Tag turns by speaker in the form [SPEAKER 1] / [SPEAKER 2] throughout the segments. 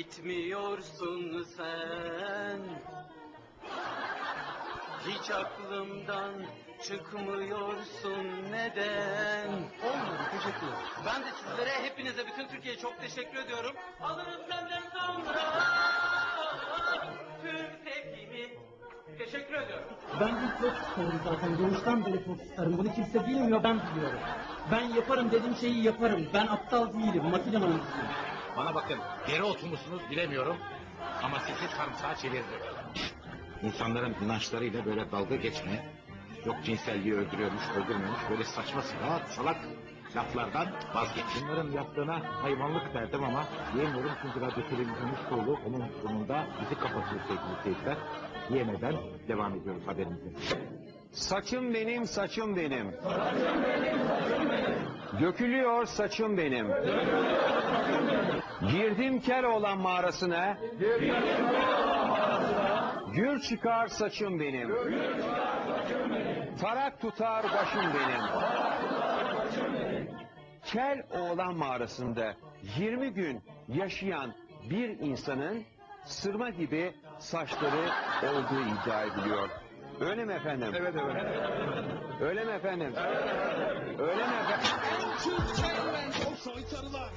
[SPEAKER 1] Gitmiyorsun sen Hiç aklımdan çıkmıyorsun neden?
[SPEAKER 2] Olmadı teşekkür ederim.
[SPEAKER 1] Ben de sizlere, hepinize, bütün Türkiye'ye çok teşekkür ediyorum. Alırım senden sonra Türk tepkimi. Teşekkür ediyorum.
[SPEAKER 2] Ben bir popstarım zaten. Doğuştan beri popstarım. Bunu kimse bilmiyor ben biliyorum. Ben yaparım dediğim şeyi yaparım. Ben aptal değilim. Makine mühendisiyim.
[SPEAKER 3] Bana bakın, geri oturmuşsunuz bilemiyorum. Ama sizi sarımsağa çevirdi. İnsanların inançlarıyla böyle dalga geçme. Yok cinselliği öldürüyormuş, öldürmüyormuş. Böyle saçma salak, salak laflardan vazgeç. Bunların yaptığına hayvanlık derdim ama diyemiyorum çünkü radyo televizyonun kurulu onun sonunda bizi kapatıyor sevgili seyirciler. Diyemeden devam ediyoruz haberimize.
[SPEAKER 4] Saçım benim, saçım benim. Dökülüyor saçım benim. Girdim Keloğlan mağarasına. Gür çıkar saçım benim. Tarak tutar başım benim. Kel Oğlan mağarasında 20 gün yaşayan bir insanın sırma gibi saçları olduğu iddia ediliyor. Öyle mi efendim? Evet evet. Öyle mi efendim? Öyle mi efendim?
[SPEAKER 5] Türkçemen o soytarılar.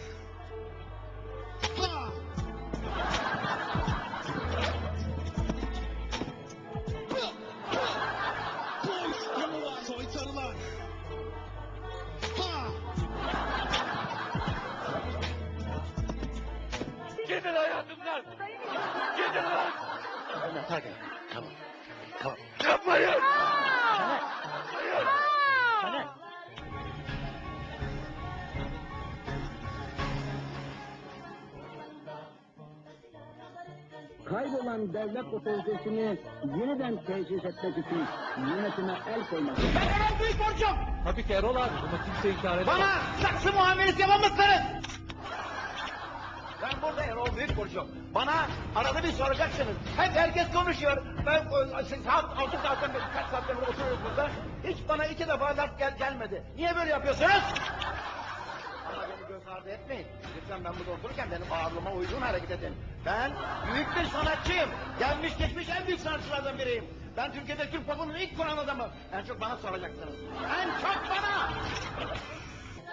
[SPEAKER 2] Devlet otoritesini yeniden tesis etmek için yönetime el koymak.
[SPEAKER 1] Ben büyük borcum.
[SPEAKER 2] Tabii ki Erol abi. Bunu kimse inkar edemez.
[SPEAKER 1] Bana saksı muamelesi yapamazsınız. Ben burada Erol Büyük Burcu. Bana arada bir soracaksınız. Hep herkes konuşuyor. Ben o, siz saat, altı saatten beri, kaç saatten beri oturuyoruz burada. Hiç bana iki defa laf gel, gelmedi. Niye böyle yapıyorsunuz? Göz ardı etmeyin. Lütfen ben burada otururken benim ağırlığıma uygun hareket edin. Ben büyük bir sanatçıyım. Gelmiş geçmiş en büyük sanatçılardan biriyim. Ben Türkiye'de Türk popunun ilk kuran adamı. En çok bana soracaksınız. En çok bana.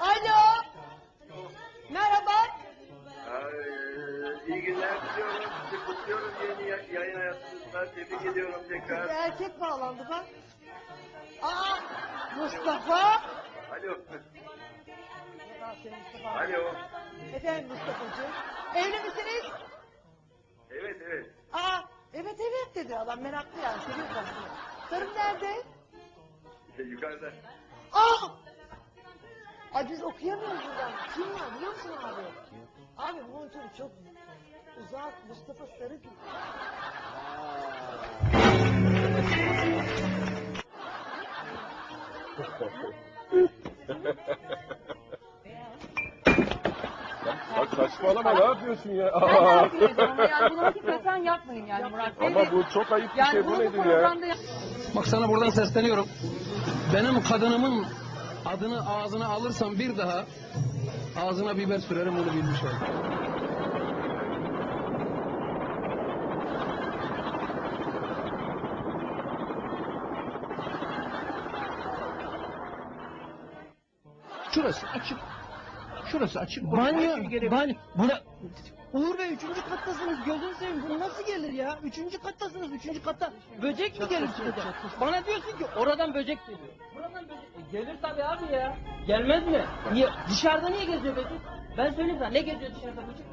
[SPEAKER 6] Alo. Merhaba.
[SPEAKER 7] Ee, iyi günler diliyorum. Kutluyorum yeni ya- yayın hayatınızda. Tebrik ediyorum tekrar.
[SPEAKER 6] Erkek bağlandı bak. Aa, Mustafa.
[SPEAKER 7] Alo.
[SPEAKER 6] Mustafa.
[SPEAKER 7] Alo.
[SPEAKER 6] Efendim Mustafa'cığım. Evli misiniz?
[SPEAKER 7] Evet evet.
[SPEAKER 6] Aa, evet evet dedi adam meraklı yani seviyor tatlıyı. Karım nerede?
[SPEAKER 7] İşte yukarıda.
[SPEAKER 6] Aa! Ay biz okuyamıyoruz buradan. Kim var biliyor musun abi? Abi monitörü çok uzak Mustafa Sarıgül.
[SPEAKER 8] Bak saçmalama ne yapıyorsun ya?
[SPEAKER 9] Ben de ama yani bunu hakikaten yapmayın yani Murat Bey.
[SPEAKER 8] Ama bu çok ayıp bir
[SPEAKER 9] yani
[SPEAKER 8] şey bu
[SPEAKER 9] bunu bu
[SPEAKER 8] nedir ya?
[SPEAKER 9] programda yap-
[SPEAKER 2] Bak sana buradan sesleniyorum. Benim kadınımın adını ağzına alırsam bir daha ağzına biber sürerim onu bilmiş ol. Şurası açık. Şurası açık. Banyo, banyo. Buna... Uğur Bey üçüncü kattasınız. Gözünü seveyim. Bu nasıl gelir ya? Üçüncü kattasınız. Üçüncü katta böcek mi gelir çıkacak? Bana diyorsun ki oradan böcek geliyor. Buradan böcek. E, gelir tabii abi ya. Gelmez mi? Niye? Dışarıda niye geziyor böcek? Ben söyleyeyim sana. Ne geziyor dışarıda böcek?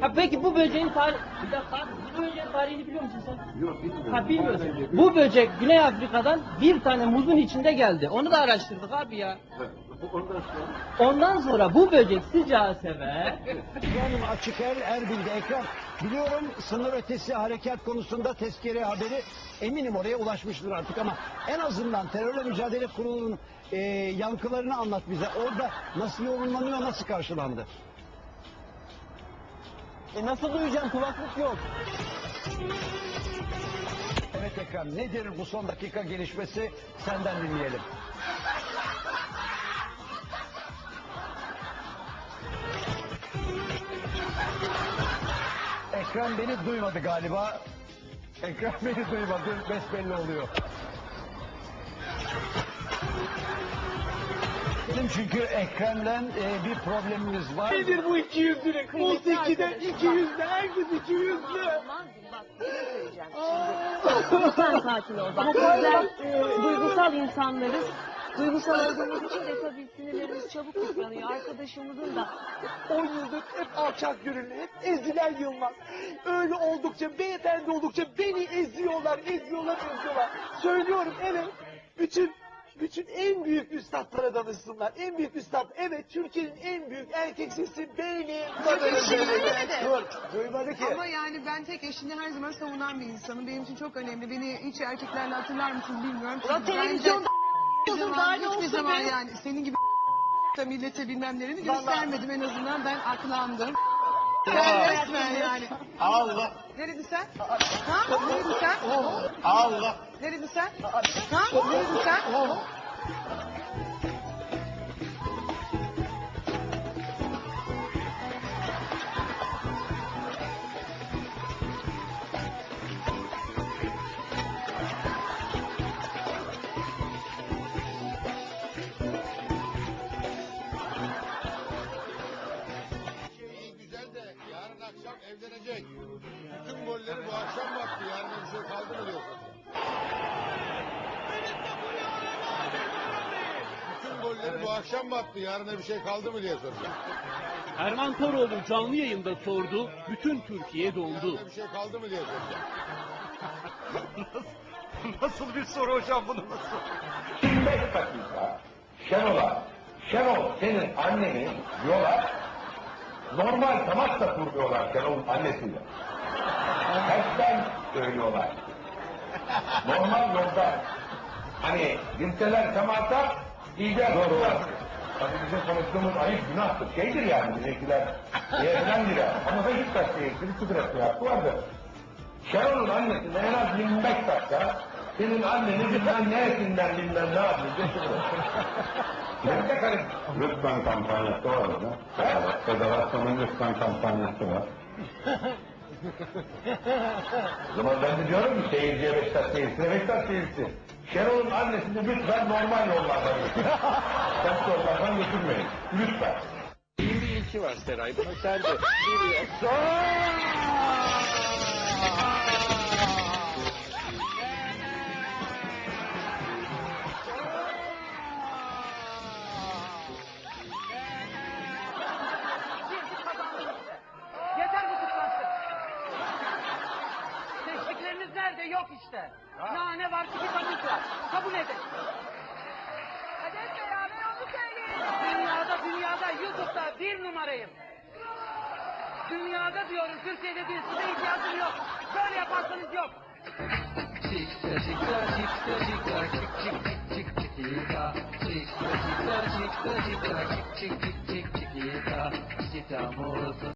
[SPEAKER 2] Ha peki bu böceğin tarihi... Bir dakika abi. Bu böceğin tarihini biliyor musun sen?
[SPEAKER 8] Yok bilmiyorum.
[SPEAKER 2] Ha bilmiyorsun. Bu böcek Güney Afrika'dan bir tane muzun içinde geldi. Onu da araştırdık abi ya.
[SPEAKER 8] Ondan sonra
[SPEAKER 2] Ondan sonra bu böcek sıcağı sever.
[SPEAKER 10] Efendim açık el Erbil'de ekran. Biliyorum sınır ötesi harekat konusunda tezkere haberi eminim oraya ulaşmıştır artık ama en azından terörle mücadele kurulunun e, yankılarını anlat bize. Orada nasıl yorumlanıyor, nasıl karşılandı? E nasıl duyacağım kulaklık yok. Evet Ekrem nedir bu son dakika gelişmesi senden dinleyelim. Ekrem beni duymadı galiba. Ekrem beni duymadı. Besbelli oluyor. Çünkü Ekrem'le e, bir problemimiz var.
[SPEAKER 5] Nedir bu iki yüzlülük?
[SPEAKER 11] Kıymetli
[SPEAKER 5] 18'de
[SPEAKER 11] arkadaşım,
[SPEAKER 5] iki
[SPEAKER 11] bak.
[SPEAKER 5] yüzlü, herkes iki yüzlü.
[SPEAKER 11] Amandım bak bir şey söyleyeceğim şimdi. Lütfen sakin ol. Bak bizler e, duygusal insanlarız. Duygusal olduğumuz için de tabii sinirlerimiz çabuk yıpranıyor. Arkadaşımızın da
[SPEAKER 5] 10 yıldır hep alçak gönüllü, hep ezilen Yılmaz. Öyle oldukça, beyefendi oldukça beni eziyorlar, eziyorlar, eziyorlar. Söylüyorum evet, bütün bütün en büyük üstadlara danışsınlar. En büyük üstad, evet Türkiye'nin en büyük erkek sesi benim.
[SPEAKER 10] Dur, duymadı ki.
[SPEAKER 12] Ama yani ben tek eşini her zaman savunan bir insanım. Benim için çok önemli. Beni hiç erkeklerle hatırlar mısınız bilmiyorum. Çünkü bence
[SPEAKER 11] televizyonda daha ne
[SPEAKER 12] hiçbir
[SPEAKER 11] olsun
[SPEAKER 12] zaman
[SPEAKER 11] be?
[SPEAKER 12] yani senin gibi da millete bilmem nelerini göstermedim en azından. Ben aklandım. Ben resmen yani.
[SPEAKER 1] Allah,
[SPEAKER 12] Ne dedin sen? Ha? Ne dedin sen?
[SPEAKER 1] Allah.
[SPEAKER 12] Ne dedin sen? Ha? Ne dedin sen?
[SPEAKER 8] Bu akşam mı attı? Yarına bir şey kaldı mı diye soracağım.
[SPEAKER 13] Erman Toroğlu canlı yayında sordu. Bütün Türkiye dondu.
[SPEAKER 8] Yarına bir şey kaldı mı diye soracağım.
[SPEAKER 1] Nasıl bir soru hocam bunu nasıl?
[SPEAKER 3] 25 dakika Şenol'a, Şenol senin anneni diyorlar, normal temasla kurmuyorlar Şenol'un annesiyle. Tersten söylüyorlar. Normal yolda. Hani girseler temasa iyice Doğru. Tabii bizim konuştuğumuz ayıp günahtır. Şeydir yani bizimkiler diyebilendir yani. Ama ben hiç kaç değil. Bir kudret yaptı vardı. Şenol'un annesine en az 25 dakika senin anneni bilmem neresinden bilmem ne yapıyor. Nerede karım?
[SPEAKER 8] Lütfen kampanyası var orada. Federasyonun lütfen kampanyası var.
[SPEAKER 3] O zaman ben de diyorum ki seyirciye Beşiktaş seyircisine Beşiktaş seyircisi. Şenol'un annesini lütfen normal yollardan götürün. Ters yollardan götürmeyin. Lütfen.
[SPEAKER 14] İyi bir ilki var Seray. Bunu sen de
[SPEAKER 5] Yeter Yok işte. Ya ne var ki kitabınız var. Kabul edin. Hadi hep beraber onu söyleyelim. Dünyada, dünyada, YouTube'da bir numarayım. Dünyada diyorum, Türkiye'de bir size ihtiyacım yok. Böyle yaparsanız yok.
[SPEAKER 15] Chica, chica, chica, chica, chick, chick, chick, chick, chiquita. Chica, chica, chica, chica, chick, chick, chick, chick, chiquita. Chiquita, amorosa.